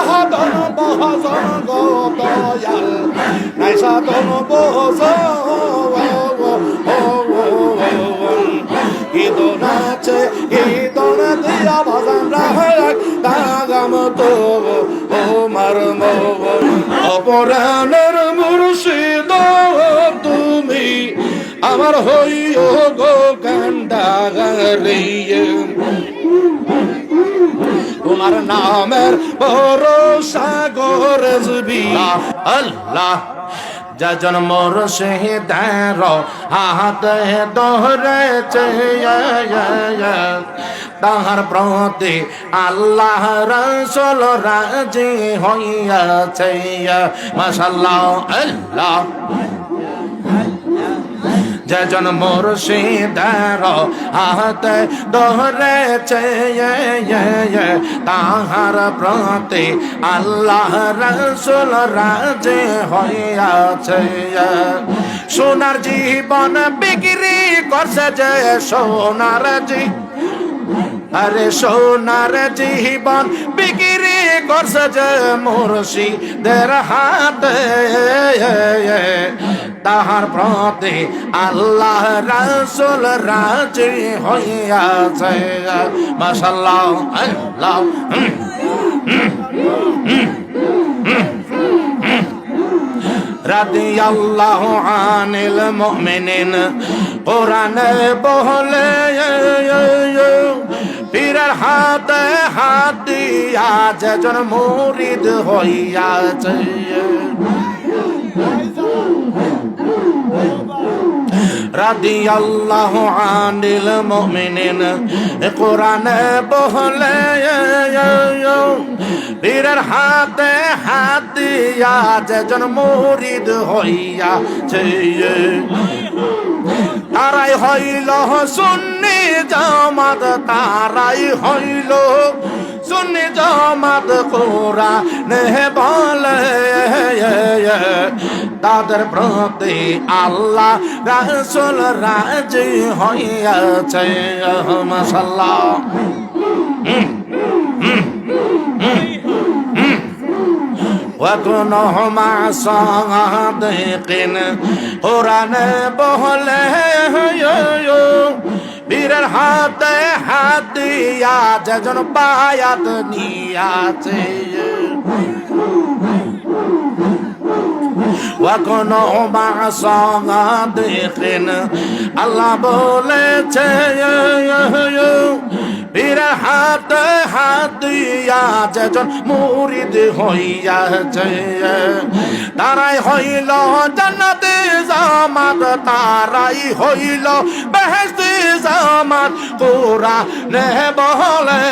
সাধন বহজন গো দয়াল নাই সাধন বহজন ঈদন আছে ঈদন দিয়া ভজন রাখ দাগাম তো ও মার অপরাণের মুর্শিদ তুমি আমার হইও গো কান্ডাগারিয়ে তোমার নামের ভরসা গরজবি আল্লাহ যজন মোর শহীদার হাত দোহরেছে তাহার প্রতি আল্লাহ রসল রাজি হইয়াছে। মাসাল্লাহ আল্লাহ। যজন মুর্শিদার হাতে ধরেছে তাহার প্রতি আল্লাহ রসুল রাজে হইয়াছে। সোনার জীবন বিক্রি করছে যে সোনার জি। আরে সোনার জীবন বিক্রি করছে যে মুর্শিদের হাতে। তাহার প্রতি আল্লাহ রাসুল রাজি হইয়াছে। মাসাল্লাহ আল্লাহ। রাদি আল্লাহ আনিল মুমিনিন। কোরআনে বহলে পীরের হাতে হাত দিয়া যেজন মুরিদ হইয়াছে। রাদি আল্লাহ আনিল মুমিনিন। কোরআনে বহলে বীরের হাতে হাত দিয়া যেজন মুরিদ হইয়াছে। তারাই হইল সুন্নি জামাত, তারাই হইল সুন্নি জামাত। কোরা বলে তাদের প্রতি আল্লাহ রাসুল রাজি হইয়াছে মশাল্লাহ وكنه مع صادق قرآن بهله বীরের হাতে হাত দিয়া যেজন বায়াত নিয়াছে وكنو مع صادق আল্লাহ বলেছে বীরের হাতে হাত দিয়া যেজন মুরিদ হইয়াছে। তারাই হইল জান্নাতে জামাত, তারাই হইল বেহেস্তি জামাত। কোরা নে বলে,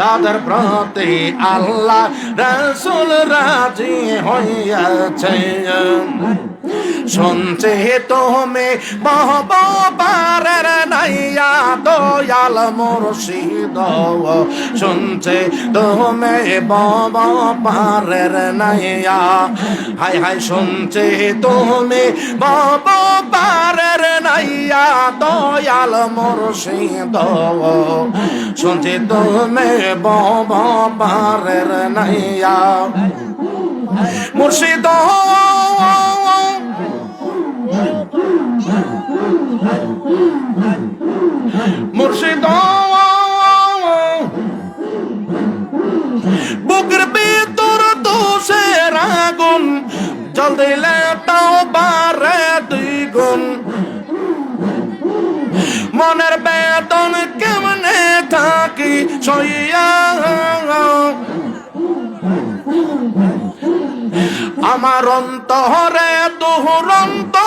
তাদের প্রতি আল্লাহ রসুল রাজি হইয়াছে। শুনছে তুমি বহব পারের নাইয়া দয়াল মুর্শিদ। শুনছে তুমি পারের নাইয়া। হাই হাই শুনছে তুমি পারের নাইয়া দয়াল মুর্শিদ। শুনছে তুমি পারের নাইয়া। মুর্শিদ মুর্শিদ বুকের ভিতর দোষের আগুন। জল দিলে তাও বারে দুই মনের বেতন কেমনে থাকি সইয়া? আমার অন্তরে দুরন্ত জালা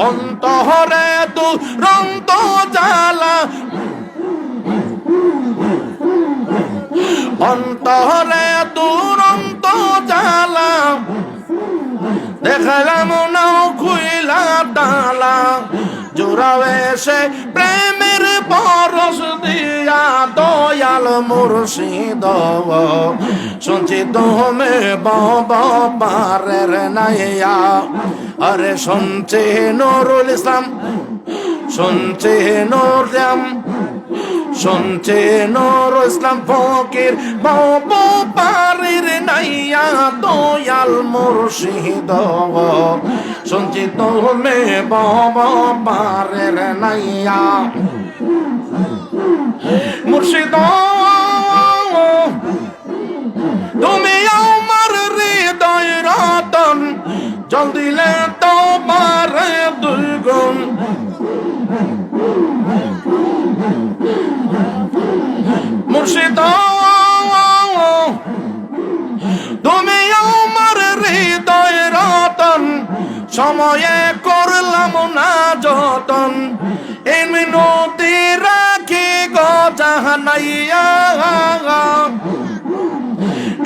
তালা তু রন্ত জালা অন্তরে দুরন্ত জালা দেখলাম না খুইলা তালা জোড়াবে সে প্রেমের পরশ দিয়া দয়াল মুর্শিদ। শুনছি তুমি বব পারের নাইয়া। আরে শুনছি নুরুল ইসলাম শুনছে নোরাম শুনছে নোর ইসলাম ফকির। বাবু পারির নাইয়া দয়াল মুর্শিদ। শুনছি তুমি বাবা পারের নাইয়া। মুর্শিদ তুমি আমার হৃদয় রতন। জল দিলে তোমার দুর্গুণ মুর্শিদ তুমি আমার হৃদয় রতন। সময়ে করলাম না যতন। এমনি গজাহানাইয়া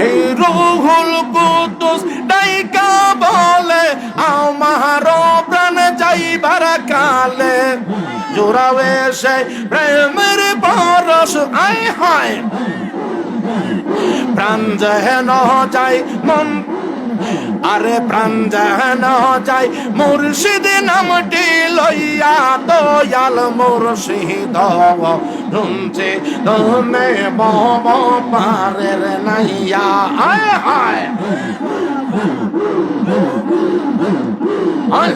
এই রুহুল কুদ্দুস ডাইকা বলে, আমার প্রাণ যাইবার কালে জোড়াবে সে প্রেমের পরশ। আই হয়, প্রাণ যেন যাই মন আরে প্রাণ যেন যাই মুর্শিদ নামটি লইয়া দয়াল মুর্শিদ। শুনছে তুমি বব পারের নাইয়া। আয়, হায়। আয়।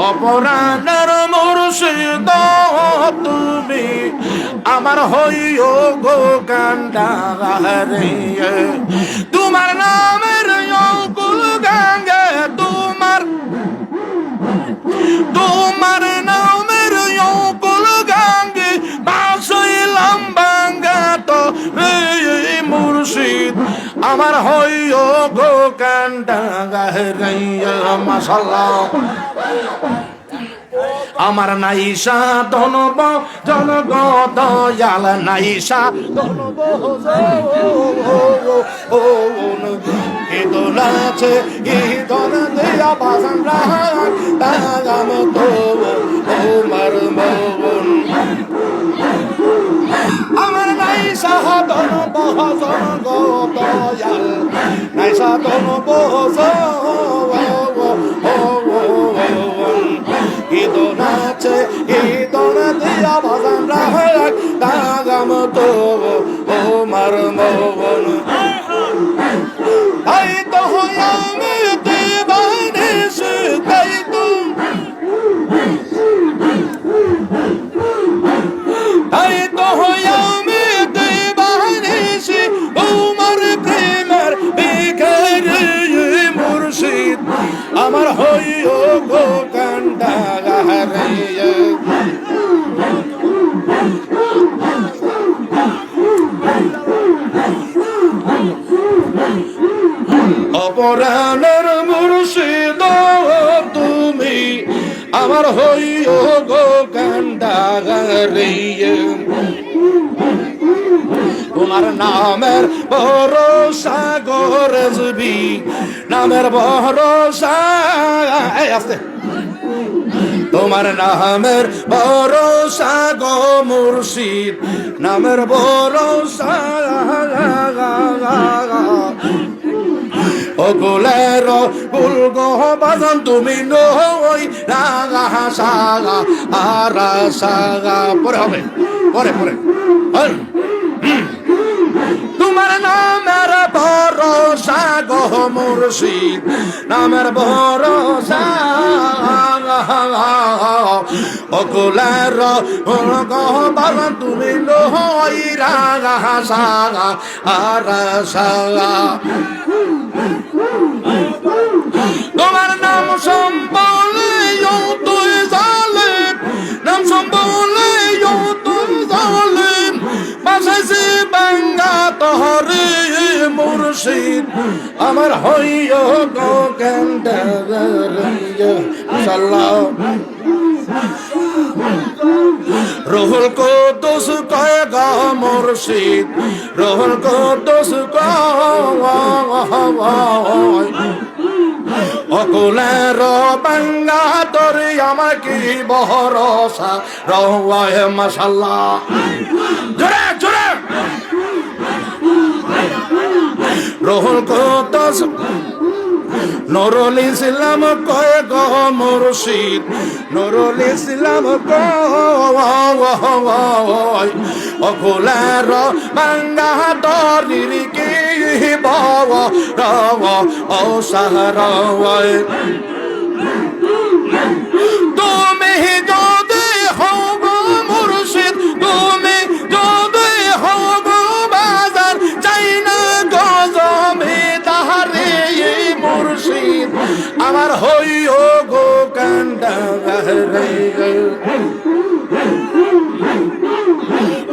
অপরাধের মুর্শিদ তুমি আমার হইও গো কান্ডারে তোমার কান্ডারে মাসাল্লাহ আমার নাইসা ধনব, জনগ দয়াল নাইসা। ধনব ইদল আছে ইদল দেয়া বাজান রাহান মন আমার নাইসা ধনব, জনগ দয়াল নাইসা ধনব ঈদন অপরাণের মুর্শিদ তুমি, আমার হইও গো কান্ডা গাহারাইয়া তোমার নামের ভরসা গরজবি, নামের এই আস্তে। তোমার নামের ভরসা গো মুর্শিদ, নামের ভরসা অগুলের গুল গো বাজন তুমি নই, রাগা সাগা, আরা সাগা। পরে হবে, পরে পরে। তোমার নামের ভরসা গো মুর্শিদ, নামের ভরসা। অকুলের গো বাজন তুমি নই, রাগা সাগা, আরা সাগা। তোমার নাম সম্বলে তুই জালেম নাম সম্বলে তুই জালেম বাসাইছে বাঙ্গা তোহরে মুর্শিদ, আমার হইয় রহুল কো দোষ কয় মুর্শিদ, রহুল কো দোষ অকুলের বাঙ্গা তরে আমার কি বহরসা রহায় মশাল্লা রহুল কত নরল ইসলাম কয় গো মুর্শিদ নরল ইসলাম কয় অকুলার বাঙ্গা দরির কি বাবা রব ও সাহারায়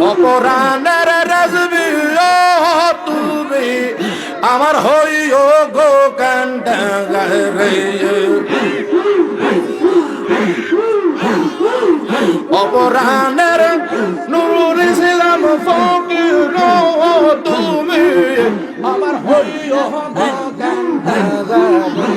অপরাণের রাজবি তুমি আমার হইও গো অপরাণের নুরুল ইসলাম ফকির তুমি আমার হইও লা